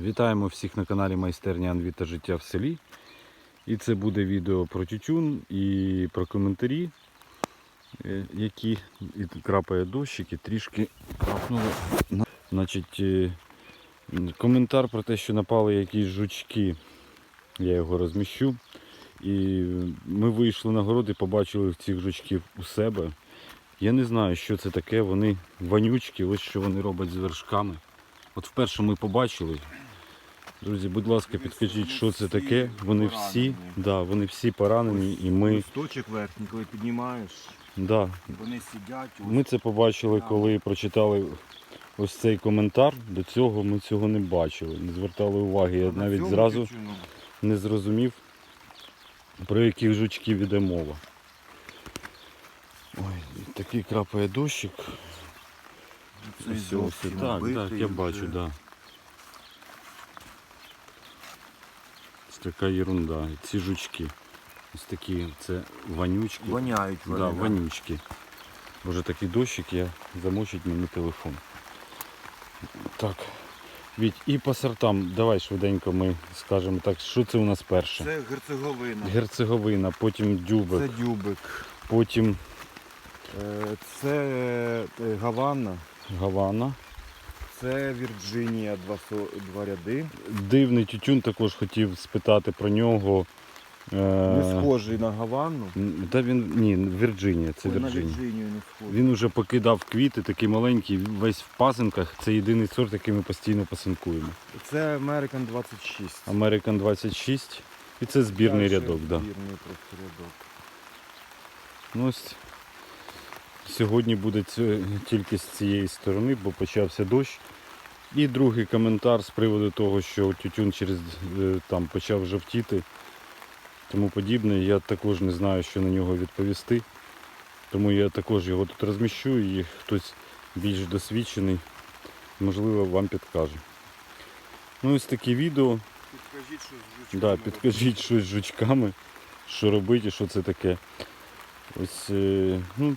Вітаємо всіх на каналі Майстерня Анві та життя в селі. І це буде відео про тютюн і про коментарі, е, які і крапає дощик, і трішки крапнуло. на- Значить, е, коментар про те, що напали якісь жучки. Я його розміщу. І ми вийшли на город і побачили цих жучків у себе. Я не знаю, що це таке. Вони вонючки, ось що вони роблять з вершками. От вперше ми побачили. Друзі, будь ласка, підкажіть, що це таке. Вони всі, да, вони всі поранені, і ми, Листочок верхній, коли піднімаєш, да, вони сидять. ось. ми це побачили, коли прочитали ось цей коментар. До цього ми цього не бачили, не звертали уваги. Я на навіть цьому зразу не зрозумів, про яких жучків іде мова. Ой, такий крапає дощик. Ось, ось, зовсім так, так, я бачу, так. Да. Це така ерунда. Ці жучки. Ось такі, це вонючки. Воняють вони. да, да. вонючки. Боже, такий дощик, я замочить мені телефон. Так. Віть, і по сортам, давай швиденько ми скажемо так, що це у нас перше? Це герцеговина. Герцеговина, потім дюбик, Це дюбик. потім Е, Це е, Гавана. Гавана. Це Вірджинія, два, два ряди. Дивний тютюн також хотів спитати про нього. Е, Не схожий на Гавану. Та він ні, Вірджинія, це Ой, на Вірджинія. Вірджинію не схожий. Він уже покидав квіти, такий маленький, весь в пасинках. Це єдиний сорт, який ми постійно пасинкуємо. Це American 26. American 26. І це збірний Це рядок. Да. Просто рядок. Ну, ось сьогодні буде тільки з цієї сторони, бо почався дощ. І другий коментар з приводу того, що тютюн через е, там почав жовтіти, тому подібне. Я також не знаю, що на нього відповісти. Тому я також його тут розміщу і хтось більш досвідчений, можливо, вам підкаже. Ну, ось таке відео. Підкажіть, що з жучками Да, підкажіть щось з жучками, що робити що це таке. Ось, е, ну,